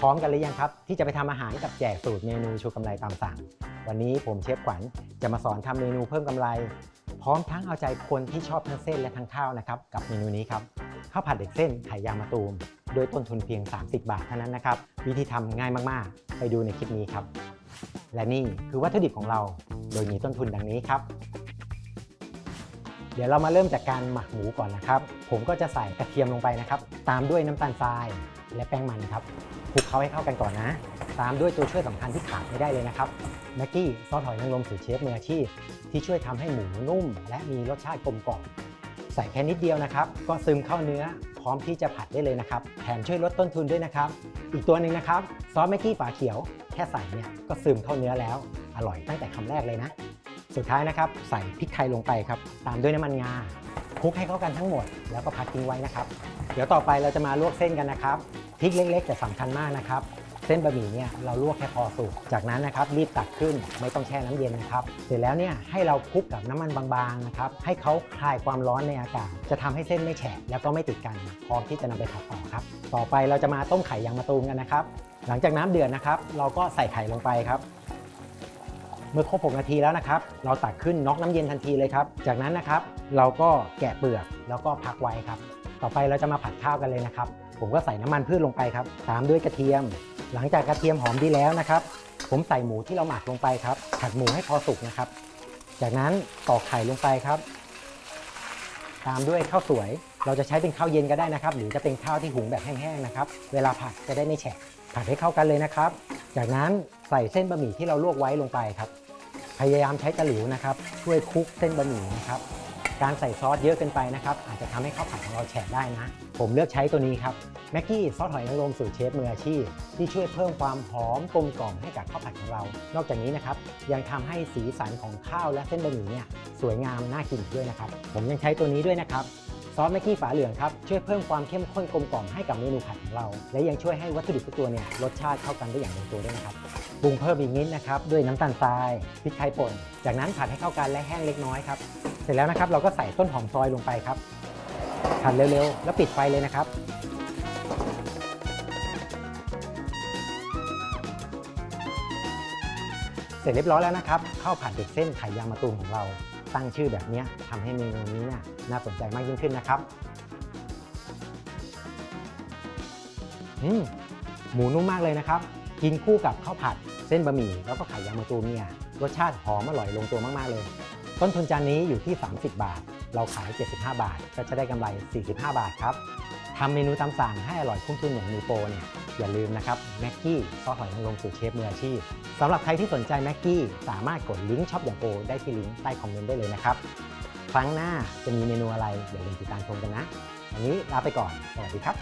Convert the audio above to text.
พร้อมกันหรือยังครับ ที่จะไปทำอาหารกับแจกสูตรเมนูชูกำไรตามสั่ง วันนี้ผมเชฟขวัญจะมาสอนทำเมนูเพิ่มกำไร พร้อมทั้งเอาใจคนที่ชอบทั้งเส้นและทั้งข้าวนะครับกับเมนูนี้ครับข้าวผัดเด็กเส้นไข่ยางมะตูม โดยต้นทุนเพียง 30 บาทเท่านั้นนะครับวิธีทำง่ายมากๆ ไปดูในคลิปนี้ครับ และนี่คือวัตถุดิบของเราโดยมีต้นทุนดังนี้ครับ เดี๋ยวเรามาเริ่มจากการหมักหมูก่อนนะครับ ผมก็จะใส่กระเทียมลงไปนะครับ ตามด้วยน้ำตาลทรายและแป้งมันครับคลุกเคล้าให้เข้ากันก่อนนะ ตามด้วยตัวช่วยสำคัญที่ขาดไม่ได้เลยนะครับแม็กกี้ซอสหอยนางรมสูตรเชฟมืออาชีพที่ช่วยทำให้หมูนุ่ม และมีรสชาติกลมกล่อมใส่แค่นิดเดียวนะครับ ก็ซึมเข้าเนื้อพร้อมที่จะผัดได้เลยนะครับแถมช่วยลดต้นทุนด้วยนะครับ อีกตัวหนึ่งนะครับซอสแม็กกี้ฝาเขียว แค่ใส่เนี่ยก็ซึมเข้าเนื้อแล้ว อร่อยตั้งแต่คำแรกเลยนะ สุดท้ายนะครับใส่พริกไทยลงไปครับตามด้วยน้ำมันงาคลุกให้เข้ากันทั้งหมด แล้วก็พักทิ้งไว้นะครับ เดี๋ยวต่อไปเราจะมาลวกเส้นกันนะครับพริกเล็กๆแต่สำคัญมากนะครับ เส้นบะหมี่เนี่ยเราลวกแค่พอสุกจากนั้นนะครับรีบตักขึ้นไม่ต้องแช่น้ำเย็นนะครับ เสร็จแล้วเนี่ยให้เราคลุกกับน้ำมันบางๆนะครับให้เขาคลายความร้อนในอากาศ จะทำให้เส้นไม่แฉะแล้วก็ไม่ติดกันพร้อมที่จะนำไปผัดต่อครับ ต่อไปเราจะมาต้มไข่ยางมะตูมกันนะครับ หลังจากน้ำเดือดนะครับ เราก็ใส่ไข่ลงไปครับ มื่อครบ 6 นาทีแล้วนะครับ เราตักขึ้นน็อกน้ำเย็นทันทีเลยครับ จากนั้นนะครับเราก็แกะเปลือกแล้วก็พักไว้ครับ ต่อไปเราจะมาผัดข้าวกันเลยนะครับ ผมก็ใส่น้ำมันพืชลงไปครับ ตามด้วยกระเทียม หลังจากกระเทียมหอมดีแล้วนะครับ ผมใส่หมูที่เราหมักลงไปครับ ผัดหมูให้พอสุกนะครับ จากนั้นตอกไข่ลงไปครับ ตามด้วยข้าวสวย เราจะใช้เป็นข้าวเย็นก็ได้นะครับ หรือจะเป็นข้าวที่หุงแบบแห้งๆนะครับ เวลาผัดจะได้ไม่แฉะ ผัดให้เข้ากันเลยนะครับ จากนั้นใส่เส้นบะหมี่ที่เราลวกไว้ลงไปครับ พยายามใช้ตะหลิวนะครับ ช่วยคลุกเส้นบะหมี่นะครับ การใส่ซอสเยอะเกินไปนะครับ อาจจะทำให้ข้าวผัดของเราแฉะได้นะ ผมเลือกใช้ตัวนี้ครับแม็กกี้ซอสหอยนางรมสูตรเชฟมืออาชีพ ที่ช่วยเพิ่มความหอมกลมกล่อมให้กับข้าวผัดของเรา นอกจากนี้นะครับยังทำให้สีสันของข้าวและเส้นบะหมี่เนี่ยสวยงามน่ากินด้วยนะครับ ผมยังใช้ตัวนี้ด้วยนะครับซอสแม็กกี้ฝาเหลืองครับช่วยเพิ่มความเข้มข้นกลมกล่อมให้กับเมนูผัดของเรา และยังช่วยให้วัตถุดิบทุกตัวเนี่ยรสชาติเข้ากันได้อย่างลงตัวด้วยนะครับ ปรุงเพิ่มอีกนิดนะครับด้วยน้ำตาลทรายพริกไทยป่น จากนั้นผัดให้เข้ากันและแห้งเล็กน้อยครับเสร็จแล้วนะครับเราก็ใส่ต้นหอมซอยลงไปครับผัดเร็วๆ แล้วปิดไฟเลยนะครับ เสร็จเรียบร้อยแล้วนะครับข้าวผัดเด็กเส้นไข่ยางมะตูมของเราตั้งชื่อแบบนี้ทำให้เมนูนี้เนี่ยน่าสนใจมากยิ่งขึ้นนะครับอืมหมูนุ่มมากเลยนะครับ กินคู่กับข้าวผัด เส้นบะหมี่แล้วก็ไข่ยางมะตูมเนี่ยรสชาติหอมอร่อยลงตัวมากๆเลย ต้นทุนจานนี้อยู่ที่ 30 บาท เราขาย 75 บาท ก็จะได้กำไร 45 บาทครับทำเมนูตามสั่งให้อร่อยคุ้มทุนอย่างมีโปรเนี่ยอย่าลืมนะครับแม็กกี้ซอสหอยนางรมสูตรเชฟมืออาชีพสำหรับใครที่สนใจแม็กกี้สามารถกดลิงก์ช็อปอย่างโปรได้ที่ลิงก์ใต้คอมเมนต์ได้เลยนะครับครั้งหน้าจะมีเมนูอะไรอย่าลืมติดตามชมกันนะวันนี้ลาไปก่อนสวัสดีครับ